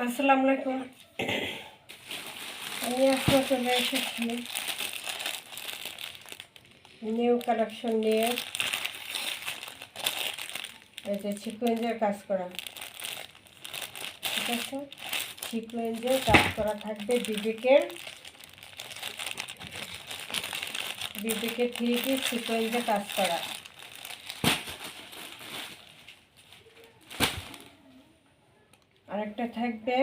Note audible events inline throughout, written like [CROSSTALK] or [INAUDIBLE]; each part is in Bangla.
আসসালামু আলাইকুম। আমি আজকে চলে এসেছি নিউ কালেকশন নিয়ে। এই যে সিকুয়েন্সের কাজ করা। ঠিক আছে? সিকুয়েন্সের কাজ করা থাকবে বিবেকের। বিবেকের থ্রি পিস সিকুয়েন্সের কাজ করা। আরেকটা থাকবে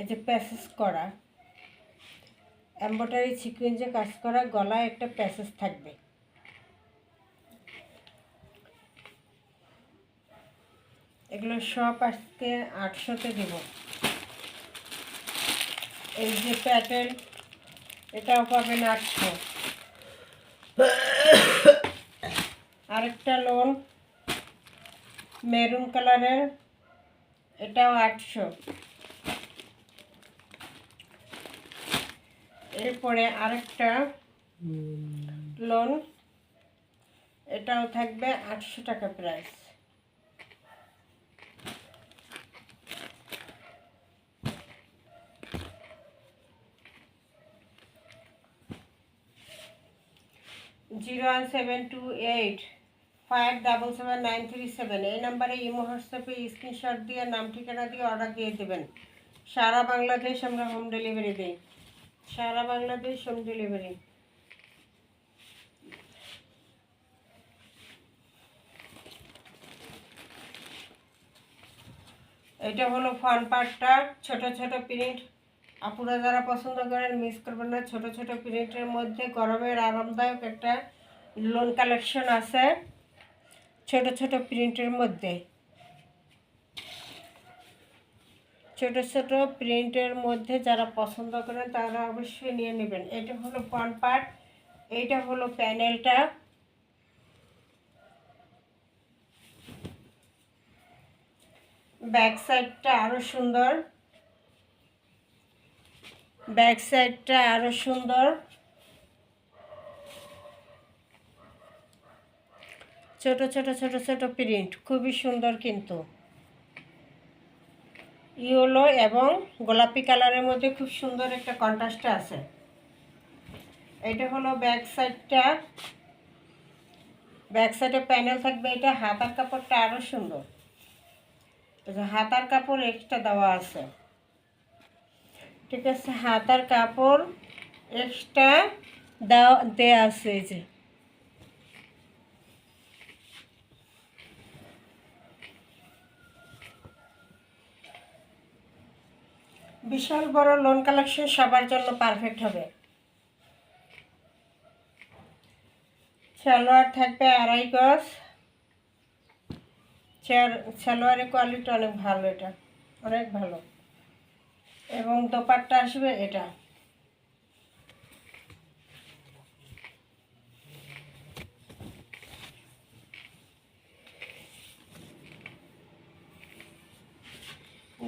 এই যে প্যাসেজ করা। এম্বয়ডারি সিকুয়েন্সে কাজ করা গলায় একটা প্যাসেজ থাকবে। এগুলো সব আজকে আটশোতে দেব। এই যে প্যাটেল, এটাও পাবেন আটশো। আরেকটা লোন মেরুন কালারের। এটাও আটশো। এরপরে আরেকটা লোন এটাও থাকবে আটশো টাকা price zero one seven two eight five double seven nine three seven এই নাম্বারে ইমো, হোয়াটসঅ্যাপে স্ক্রিনশট দিয়ে নাম, ঠিকানা দিয়ে অর্ডার দিয়ে দেবেন। সারা বাংলাদেশ আমরা হোম ডেলিভারি দিই। সারা বাংলাদেশ হোম ডেলিভারি এটা হলো ফান পার্টটা ছোট ছোট প্রিন্ট আপুরা যারা পছন্দ করেন মিস করবেন না। ছোট ছোট প্রিন্টের মধ্যে গরমের আরামদায়ক একটা লোন কালেকশন আছে। ছোট ছোট প্রিন্টের মধ্যে। ছোট ছোট প্রিন্টের মধ্যে যারা পছন্দ করেন তারা অবশ্যই নিয়ে নেবেন। এটা হলো ফ্রন্ট পার্ট এইটা হলো প্যানেলটা ব্যাক সাইডটা আরও সুন্দর। ব্যাক সাইডটা আরও সুন্দর। ছোট ছোট ছোট ছোট প্রিন্ট খুবই সুন্দর কিন্তু। ইয়েলো এবং গোলাপি কালারের মধ্যে খুব সুন্দর একটা কন্ট্রাস্ট আছে। এটা হলো ব্যাক সাইডটা ব্যাক সাইডে প্যানেল থাকবে এটা। হাতার কাপড়টা আরও সুন্দর। হাতার কাপড় এক্সট্রা দেওয়া আছে। ঠিক আছে, হাতার কাপড় এক্সট্রা দেওয়া দেওয়া আছে এই যে। বিশাল বড় লোন কালেকশন সবার জন্য পারফেক্ট হবে। সালোয়ার থাকবে আড়াই গজ। সালোয়ারের কোয়ালিটি অনেক ভালো এটা, অনেক ভালো। এবং দোপাট্টা আসবে এটা।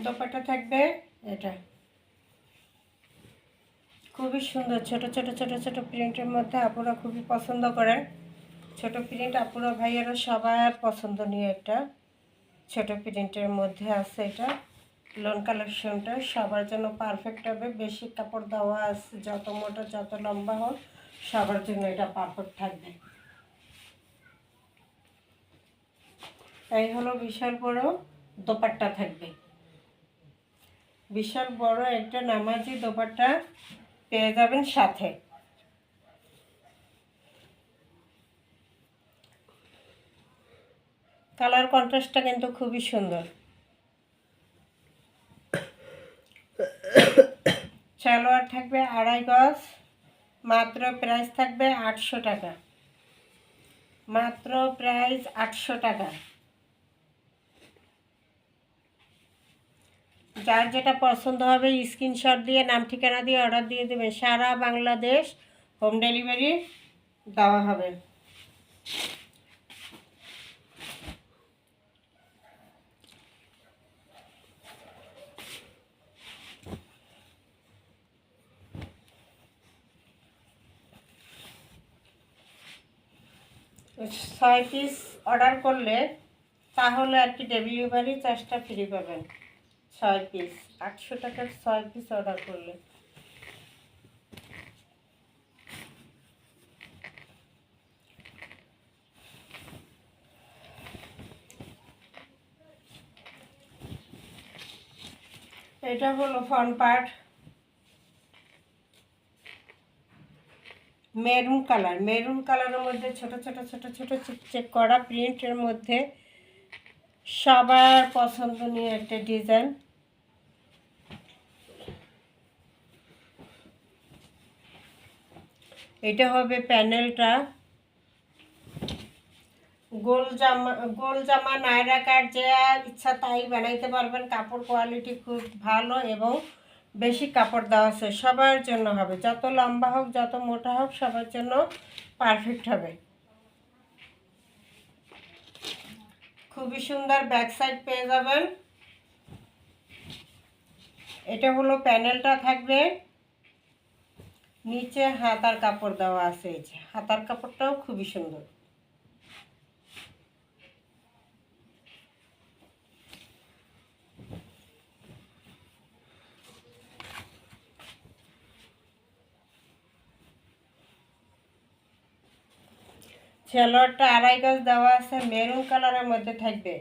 দোপাট্টা থাকবে এটা খুবই সুন্দর। ছোট ছোট ছোট ছোট প্রিন্টের মধ্যে আপুরা খুবই পছন্দ করে। ছোট প্রিন্ট আপুরা ভাইয়েরা সবার পছন্দনীয় একটা ছোট প্রিন্টের মধ্যে আছে এটা। লোন কালেকশনটা সবার জন্য পারফেক্ট হবে। বেশি কাপড় দেওয়া আছে, যত মোটা, যত লম্বা হোক, সবার জন্য এটা পারফেক্ট থাকবে। এই হলো বিশাল বড় দোপাট্টা থাকবে। বিশাল বড় একটা নামাজি দোপাট্টা পেয়ে যাবেন সাথে। কালার কন্ট্রাস্টটা কিন্তু খুবই সুন্দর। সালোয়ার থাকবে আড়াই গজ, মাত্র প্রাইস থাকবে আটশো টাকা। মাত্র প্রাইস আটশো টাকা। যার যেটা পছন্দ হবে স্ক্রিনশট দিয়ে, নাম ঠিকানা দিয়ে অর্ডার দিয়ে দেবেন। সারা বাংলাদেশ হোম ডেলিভারি দেওয়া হবে। ছয় পিস অর্ডার করলে তাহলে আর কি ডেলিভারি চার্জটা ফ্রি পাবেন। ছয় পিস আটশো টাকার ছয় পিস অর্ডার করলে। এটা হলো front part maroon colour maroon কালারের মধ্যে ছোট ছোট ছোট ছোট চেক করা প্রিন্টের মধ্যে সবার পছন্দনীয় একটা ডিজাইন এটা হবে প্যানেলটা। গোল জামা গোল জামা নায়রা কাট যে ইচ্ছা তাই বানাইতে পারবেন। কাপড় কোয়ালিটি খুব ভালো এবং বেশি কাপড় দেওয়া আছে। সবার জন্য হবে। যত লম্বা হোক, যত মোটা হোক, সবার জন্য পারফেক্ট হবে। খুবই সুন্দর ব্যাক সাইড পেয়ে যাবেন। এটা হলো প্যানেলটা থাকবে। নিচে হাতার কাপড় দেওয়া আছে, এই যে হাতার কাপড়টাও খুবই সুন্দর। সেলোয়ারটা আড়াই গাছ দেওয়া আছে, মেরুন কালারের মধ্যে থাকবে।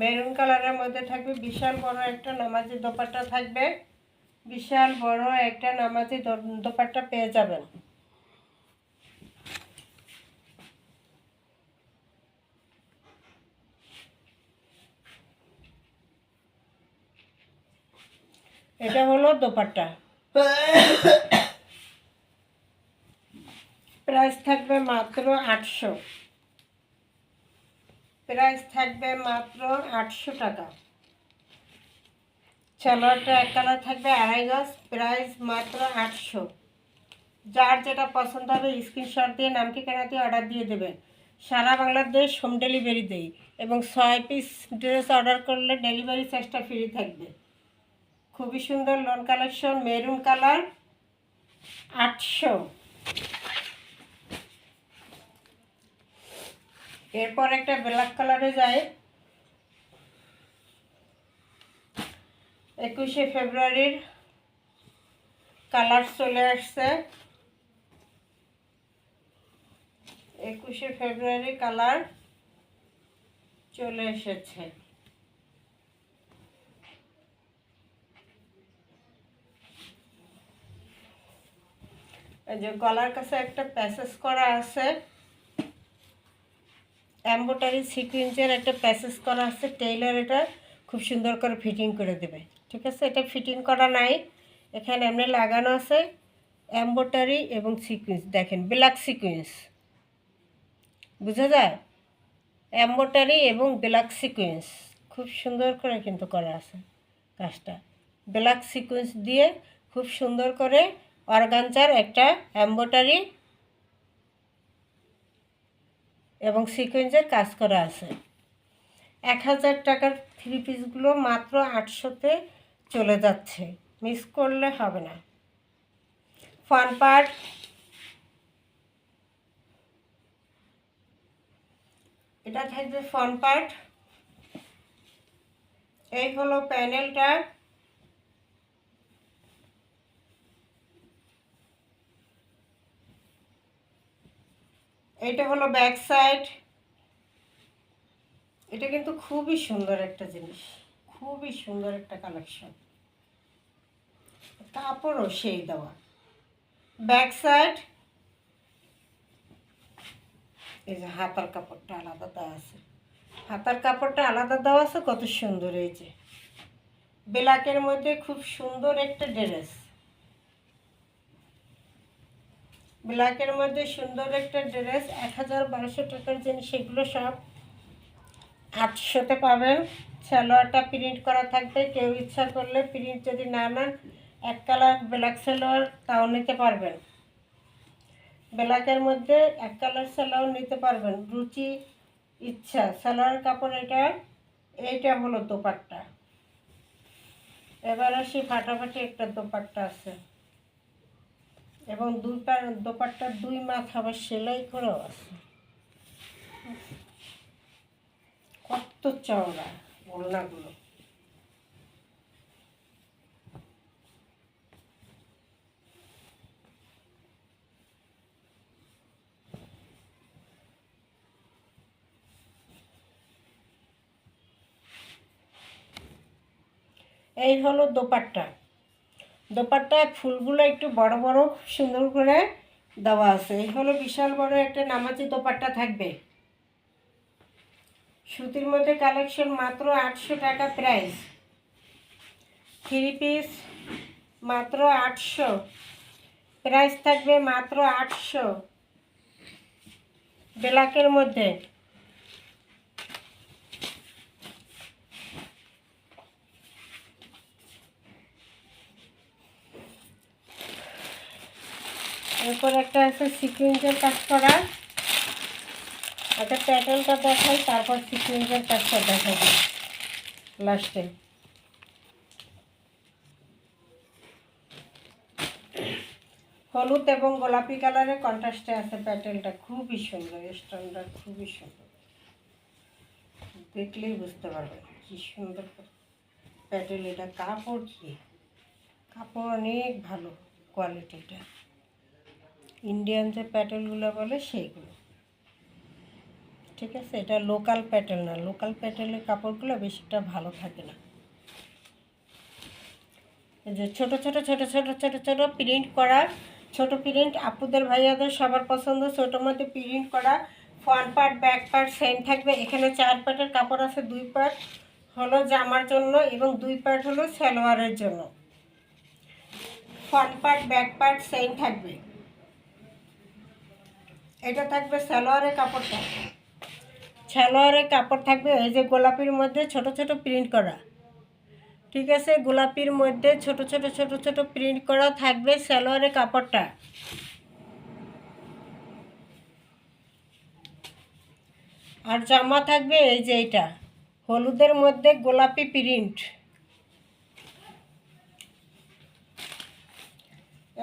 মেরুন কালারের মধ্যে থাকবে বিশাল বড় একটা নামাজি দোপাট্টা থাকবে। বিশাল বড় একটা নামাজি দোপাট্টা পেয়ে যাবেন। এটা হলো দোপাট্টা। প্রাইস থাকবে মাত্র আটশো। প্রাইস থাকবে মাত্র আটশো টাকা। সালোয়ারটা এক কালার থাকবে আড়াই গজ, প্রাইস মাত্র আটশো। যার যেটা পছন্দ হবে স্ক্রিনশট দিয়ে নাম ঠিকানা অর্ডার দিয়ে দেবেন। সারা বাংলাদেশ হোম ডেলিভারি দেই এবং ছয় পিস ড্রেস অর্ডার করলে ডেলিভারি চার্জটা ফ্রি থাকবে। খুবই সুন্দর লোন কালেকশন, মেরুন কালার, আটশো। এরপর একটা ব্ল্যাক কালারে যায়। একুশে ফেব্রুয়ারির কালার চলে আসছে। একুশে ফেব্রুয়ারি কালার চলে এসেছে। যে গলার কাছে একটা প্যাসেজ করা আছে। এম্বোটারি সিকুয়েন্সের একটা প্যাসেজ করা আছে টেইলার এটা খুব সুন্দর করে ফিটিং করে দেবে। ঠিক আছে? এটা ফিটিং করা নাই। এখানে এমনি লাগানো আছে এম্বোটারি এবং সিকুয়েন্স দেখেন ব্ল্যাক সিকুয়েন্স বুঝা যায়? এম্বোটারি এবং ব্ল্যাক সিকুয়েন্স খুব সুন্দর করে কিন্তু করা আছে কাজটা। ব্ল্যাক সিকুয়েন্স দিয়ে খুব সুন্দর করে অর্গানচার একটা এম্বোটারি এবং সিকোয়েন্সের কাজ করা আছে। এক হাজার টাকার থ্রি পিসগুলো মাত্র আটশোতে চলে যাচ্ছে। মিস করলে হবে না। ফান পার্ট এটা থাকবে ফ্রন্ট পার্ট এই হলো প্যানেলটা এটা হলো ব্যাক সাইড এটা কিন্তু খুবই সুন্দর একটা জিনিস। খুবই সুন্দর একটা কালেকশন কাপড়ও সেই দেওয়া। ব্যাক সাইড এই যে হাতার কাপড়টা আলাদা দেওয়া আছে। হাতার কাপড়টা আলাদা দেওয়া আছে, কত সুন্দর এই যে। ব্ল্যাকের মধ্যে খুব সুন্দর একটা ড্রেস ব্ল্যাকের মধ্যে সুন্দর একটা ড্রেস, এক হাজার বারোশো টাকার জিনিস এগুলো সব আটশোতে পাবেন। সালোয়ারটা প্রিন্ট করা থাকবে, কেউ ইচ্ছা করলে প্রিন্ট যদি না নেন, এক কালার ব্ল্যাক সালোয়ার তাও নিতে পারবেন। ব্ল্যাকের মধ্যে এক কালার সালোয়ার নিতে পারবেন, রুচি ইচ্ছা। সালোয়ার কাপড় এটা, এইটা হলো দোপাট্টা। এবার আসি ফাটাফাটি একটা দোপাট্টা আছে। এবং দুই পা দোপাট্টার দুই মাথা আবার সেলাই করেও আছে। কত চওড়া ওড়নাগুলো। এই হলো দোপাট্টা। দোপাট্টায় ফুলগুলো একটু বড় বড়, সুন্দর করে দেওয়া আছে। এই হলো বিশাল বড় একটা নামাজি দোপাট্টা থাকবে। সুতির মধ্যে কালেকশন মাত্র আটশো টাকা প্রাইস। থ্রি পিস মাত্র আটশো। প্রাইস থাকবে মাত্র আটশো। ব্ল্যাকের মধ্যে। এরপর একটা আছে সিকুয়েন্সের কাজ করা। একটা প্যাটার্নটা দেখাই, তারপর সিকুয়েন্সের কাজটা দেখাবো লাস্টে। হলুদ এবং গোলাপি কালারের কন্ট্রাস্টে আছে প্যাটার্নটা, খুবই সুন্দর, স্ট্যান্ডার্ড, খুবই সুন্দর। দেখলেই বুঝতে পারবেন কি সুন্দর প্যাটার্ন এটা। কাপড় কি? কাপড় অনেক ভালো, কোয়ালিটিটা। ইন্ডিয়ান যে প্যাটেলগুলো বলে সেইগুলো। ঠিক আছে? এটা লোকাল প্যাটেল না। লোকাল প্যাটেলের কাপড়গুলো বেশিটা ভালো থাকে না। যে ছোট ছোট ছোট ছোট ছোট ছোট প্রিন্ট করা ছোট প্রিন্ট আপুদের, ভাইয়াদের সবার পছন্দ, ছোটোর মধ্যে প্রিন্ট করা front part back part same থাকবে। এখানে চার পার্টের কাপড় আছে, দুই পার্ট হলো জামার জন্য এবং দুই পার্ট হলো সালোয়ারের জন্য। Front part back part same থাকবে। এটা থাকবে সালোয়ারের কাপড়টা সালোয়ারের কাপড় থাকবে এই যে গোলাপির মধ্যে ছোট ছোট প্রিন্ট করা। ঠিক আছে? গোলাপির মধ্যে ছোট ছোট ছোট ছোট প্রিন্ট করা থাকবে সালোয়ারের কাপড়টা। আর জামা থাকবে এই যে এটা। হলুদের মধ্যে গোলাপি প্রিন্ট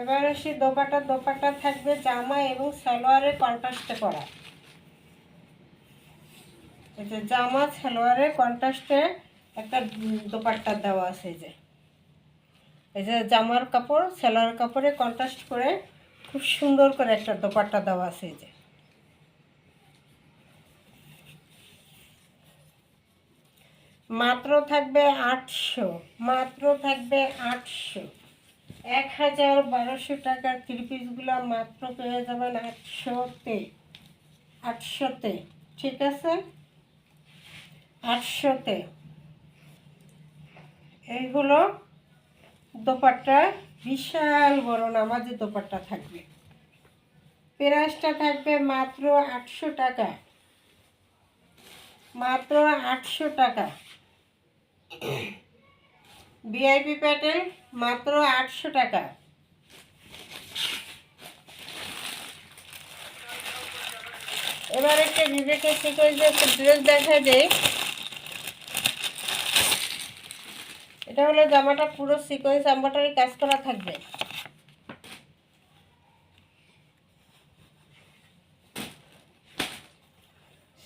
এবার আসি দোপাটা দোপাটা থাকবে জামা এবং সালোয়ারের কন্ট্রাস্টে করা। যে জামা, সালোয়ারের কন্ট্রাস্টে একটা দোপাট্টা দেওয়া আছে যে। এই যে জামার কাপড়, সালোয়ার কাপড়ে কন্ট্রাস্ট করে খুব সুন্দর করে একটা দোপাট্টা দেওয়া আছে যে। মাত্র থাকবে আটশো, মাত্র থাকবে আটশো। এক হাজার বারোশো টাকার থ্রি পিসগুলো মাত্র পেয়ে যাবেন আটশোতে আটশোতে, ঠিক আছে? আটশোতে। এইগুলো দোপাট্টা, বিশাল বড় নামাজি দোপাট্টা থাকবে। প্রাইসটা থাকবে মাত্র আটশো টাকা। মাত্র আটশো টাকা। [COUGHS] ভিআইপি প্যাটেল মাত্র আটশো টাকা। এবার একটা বিবেকের সিকোয়েন্সে ড্রেস দেখা যায় এটা হলো জামাটা পুরো সিকোয়েন্স এম্বয়ডারি কাজ করা থাকবে।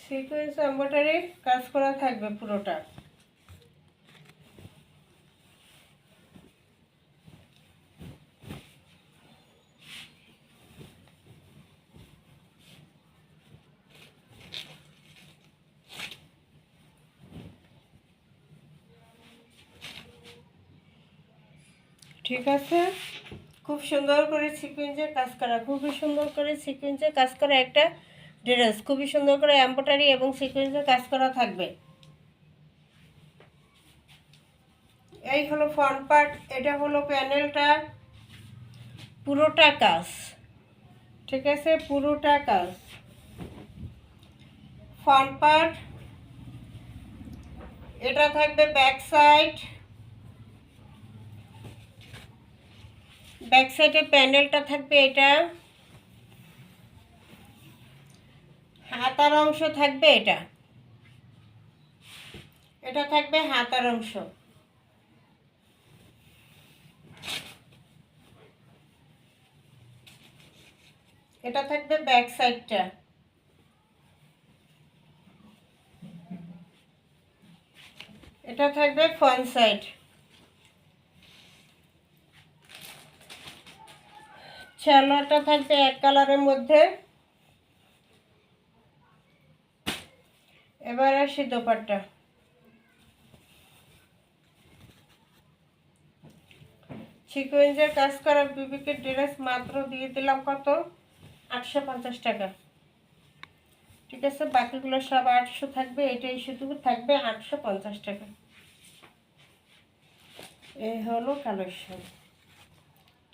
সিকোয়েন্স এম্বয়ডারি কাজ করা থাকবে পুরোটা। ঠিক আছে? খুব সুন্দর করে সিকুয়েন্সের কাজ করা, খুবই সুন্দর করে সিকুয়েন্সের কাজ করা একটা ড্রেস, খুবই সুন্দর করে এম্ব্রয়ডারি এবং সিকুয়েন্সের কাজ করা থাকবে। এই হলো ফ্রন্ট পার্ট এটা হলো প্যানেলটা পুরোটা কাজ, ঠিক আছে? পুরোটা কাজ। ফ্রন্ট পার্ট এটা থাকবে ব্যাক সাইড ব্যাক সাইডে প্যান্ডেলটা থাকবে এটা। হাতার অংশ থাকবে এটা। এটা থাকবে হাতার অংশ। এটা থাকবে ব্যাক সাইডটা। এটা থাকবে ফ্রন্ট সাইড। ছালোয়ারটা থাকবে এক কালারের মধ্যে। এবার আসি দোপাট্টা। সিকোয়েন্সের কাজ করা বিবিকে ড্রেস মাত্র দিয়ে দিলাম কত? আটশো পঞ্চাশ টাকা। ঠিক আছে, বাকিগুলো সব আটশো থাকবে, এটাই শুধু থাকবে আটশো পঞ্চাশ টাকা। এই হলো কালেকশন।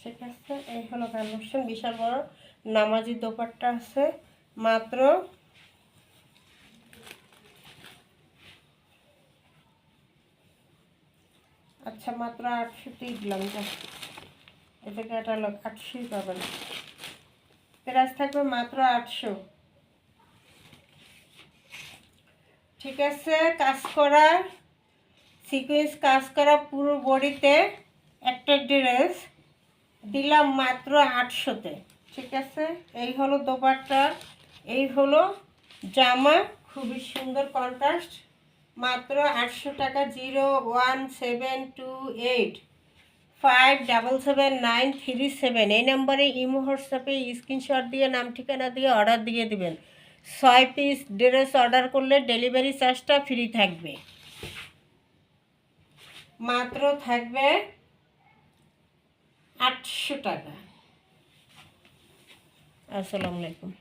ঠিক আছে এই হলো কালেকশন বিশাল বড় নামাজি দোপাট্টা আছে। মাত্র আচ্ছা মাত্র আটশোতেই দিলাম এটা ক্যাটালগ, আটশোই পাবেন। প্রাইস থাকবে মাত্র আটশো। ঠিক আছে, কাজ করা সিকুয়েন্স কাজ করা পুরো বডিতে একটা ড্রেস। দিলাম মাত্র আটশোতে। ঠিক আছে। এই হলো দোপাট্টা এই হলো জামা খুবই সুন্দর কন্ট্রাস্ট মাত্র আটশো টাকা zero one seven two eight five double seven nine three seven. এই নম্বরে ইমো হোয়াটসঅ্যাপে স্ক্রিনশট দিয়ে নাম ঠিকানা দিয়ে অর্ডার দিয়ে দিবেন। ছয় পিস ড্রেস অর্ডার করলে ডেলিভারি চার্জটা ফ্রি থাকবে। মাত্র থাকবে আটশো টাকা। আসসালামু আলাইকুম।